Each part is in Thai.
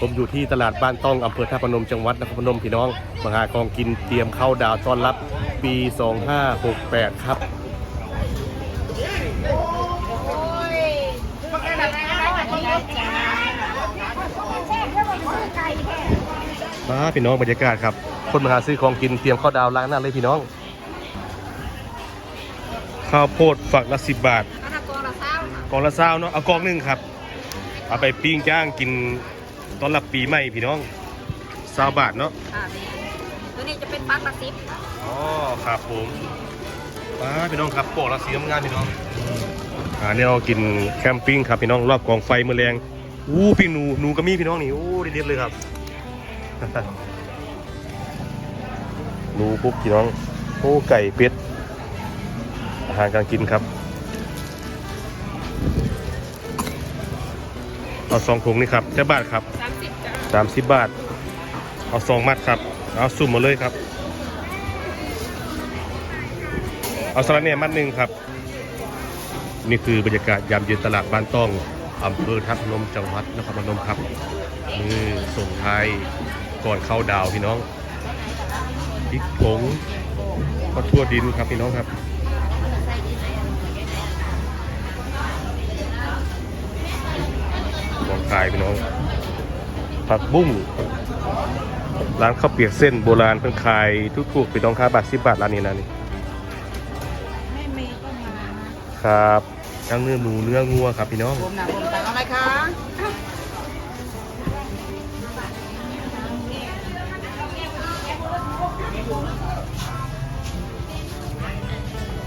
ผมอยู่ที่ตลาดบ้านต้องอำเภอท่าพนมจังหวัดนครพนมพี่น้องมาหาของกินเตรียมเข้าดาวต้อนรับปี 2568 ครับมาพี่น้องบรรยากาศครับ คนมาหาซื้อของกินเตรียมข้าวดาวล้างหน้าเลยพี่น้อง ข้าวโพดฝักละสิบบาทกองละเศร้าเนาะเอากองหนึ่งครับ เอาไปปิ้งย่างกิน ตอนรับปีใหม่พี่น้องเศร้าบาทเนาะอ่านี่ตัวนี้จะเป็นฟักละสิบอ๋อครับผมมาพี่น้องครับโปะละสีน้ำงานพี่น้องอ่าเนี่ยเรากินแคมปิ้งครับพี่น้องรอบกองไฟมือแรงอู้พี่หนูหนูก็มีพี่น้องนี่โอ้เด็ดๆเลยครับ หนูปุ๊บพี่น้องโอ้ไก่เป็ดอาหารการกินครับเอาสองถุงนี่ครับเจ้าบาทครับ สามสิบาสามสิบาท เอาสองมัดครับ เอาสุ่มมาเลยครับ เอาสลัดเนี่ยมัดหนึ่งครับ นี่คือบรรยากาศยามเย็นตลาดบ้านต้องอำเภอทับลมจังหวัดนครพนมครับนี่ส่งท้ายก่อนเข้าดาวพี่น้องพริกผงข้าวทั่วดินครับพี่น้องครับมองคายพี่น้อง ผักบุ้งร้านข้าวเปียกเส้นโบราณเพิ่งขายทุกๆไปต้องค่าบาทสิบบาทร้านนี้นะนี่ไม่มีก็มาครับทั้งเนื้อหมูเนื้องัวครับพี่น้องรวมหนักรวมตังเอาไหมคะ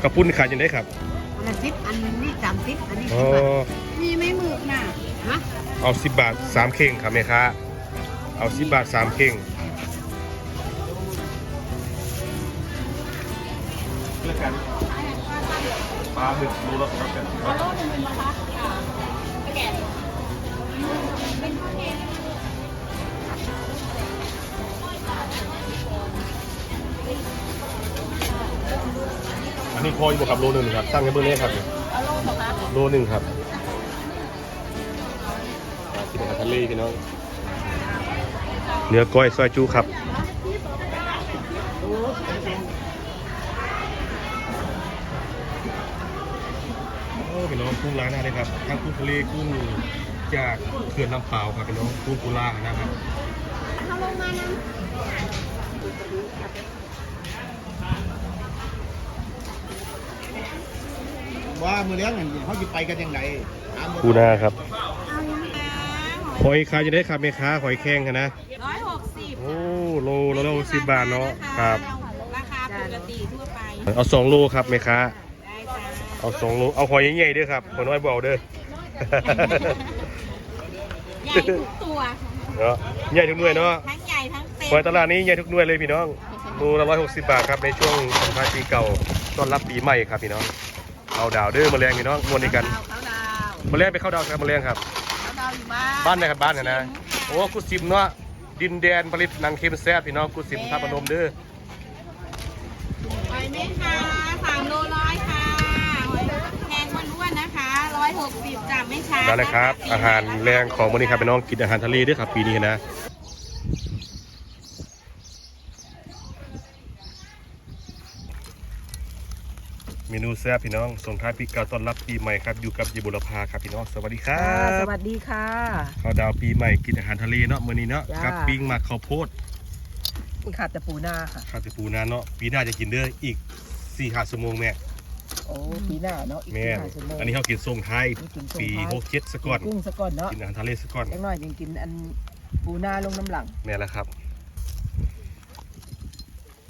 กระปุ้นขายยังได้ครับอันละสิบอันนี้สามสิบอันนี้อ๋สิอบบาทมีไหม่หมึกน่ะฮะเอาสิบบาทสามเข่งครับแม่ค้า เอาสิบบาทสามเข่งแล้วกันปลาหมึกโลละครับกันอันนี้พออยู่บ่ครับโลหนึ่งครับตั้งให้เบอร์เลขครับเอาโลสองคะโลหนึ่งครับกินอาหารทะเลพี่น้อง เนื้อก้อยซอยจูครับโอ้พี่น้องกุ้งล้างหน้าเลยครับทั้งกุ้งทะเลกุ้งจากเขื่อนลำเปาวครับพี่น้องกุ้งกุลานะครับเอาลงมานะว่ามือเลี้ยงเนี่ยเขาจะไปกันยังไงถามปูนาครับเอายังไง หอยขายจะได้ครับแม่ค้าหอยแข้งครับนะ ร้อยหกสิบโอ้โลละโลสิบบาทเนาะครับ ราคาปกติทั่วไป เอาสองโลครับแม่ค้าได้จ้าเอาสองโลเอาหอยใหญ่ๆด้วยครับหอยน้อยเบเอาเด้อ ใหญ่ทุกตัว เนาะใหญ่ทุกหน่วยเนาะทั้งใหญ่ทั้งเต็มหอยตลาดนี้ใหญ่ทุกหน่วยเลยพี่น้องโลละร้อยหกสิบบาทครับในช่วงสงท้ายปีเก่าต้อนรับปีใหม่ครับพี่น้องเอาดาวเด้อมาแรงพี่น้องมวนในกัน เขาดาวมาแรงไปเข้าดาวครับมาแรงครับเขาดาวอยู่บ้านบ้านไหนครับบ้านไหนนะ โอ้กุสิมเนาะ ดินแดนผลิตหนังเค็มแซ่บพี่น้องกุสิมท่าพนมเด้อหอยไหมคะสามโลร้อยค่ะหอยแพงอ้วนๆนะคะร้อยหกสิบจ้ะไม่ช้านั่นแหละครับ อาหารแรงของวันนี้ครับพี่น้องกินอาหารทะเลด้วยครับปีนี้นะ เมนูแซ่บพี่น้องส่งท้ายปีเก่าต้อนรับปีใหม่ครับอยู่กับยีบุรพาครับพี่น้องสวัสดีครัค่ะสบวัสดีค่ะ ข้าวดาวปีใหม่กินอาหารทะเลเนาะมื้อนี้เนาะจ้า กับปิ้งหมักข้าวโพดนี่ขาดแต่ปูนาค่ะ ข้าวติปูนาเนาะปีหน้าจะกินเด้ออีก4 5ชั่วโมงแม่โอ้ปีหน้าเนาะอีกแม่สี่นห้าชั่วโมงอันนี้เขากินส่งท้ายนี่กินส่งปีท้ายหกเจ็ดสก่อนกุ้งสะก่อนเนาะกินอาหารทะเลสก่อนเล็กน้อยยังกินอันปูนาลงน้ำหลังเนี่ยแหละครับ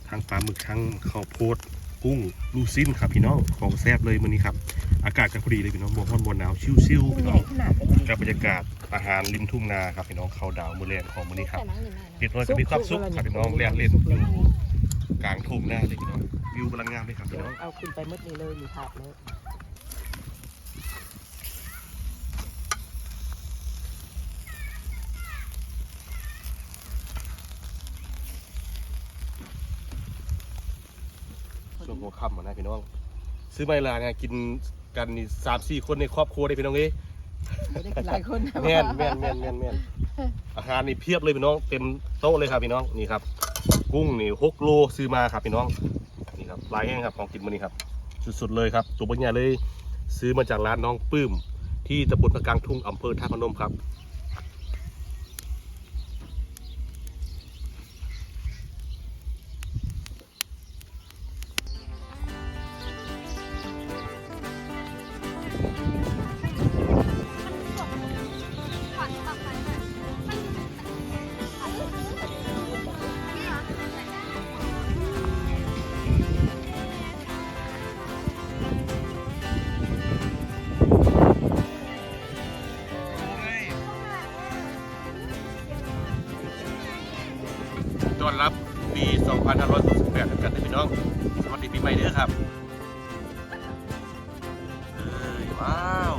ทั้งปลาหมึกทั้งข้าวโพด กุ้งลูซินครับพี่น้องของแซ่บเลยมื้อนี้ครับ อากาศก็พอดีเลยพี่น้องบวกร้อนบวหนาวชิวกุ้ๆงพี่ใหน้ญ่องขนาดกันเลยกับบรรยากาศอาหารริมทุ่งนาครับพี่น้องเขาดาวมื้อแรงของมื้อนี้ครับเด็ดน้อยก็มีความสุขครับพี่น้องแล่นเล่นอยู่กลางทุ่งนาเลยพี่น้องวิวกำลังงามเลยครับพี่น้องเอาขึ้นไปมืดนี้เลยมีถาดเลย วงหัวค่ำอะนะพี่น้อง ซื้อไม่ลาไงกินกันนี่สามสี่คนในครอบครัวได้พี่น้องเอ้ยไม่ได้กินหลายคนนะแม่นแม่นแม่นแม่นแม่นอาหารนี่เพียบเลยพี่น้อง เต็มโต๊ะเลยครับพี่น้องนี่ครับ กุ้งนี่หกโลซื้อมาครับพี่น้องนี่ครับลายแห้งครับของกินมื้อนี้ครับสุดๆเลยครับตัวปัญญาเลย ซื้อมาจากร้านน้องปื้ม ที่ตำบลพระกลางทุ่งอำเภอท่าพนมครับ ต้อนรับปี2568กันนะพี่น้อง สวัสดีปีใหม่เด้อครับเออว้าว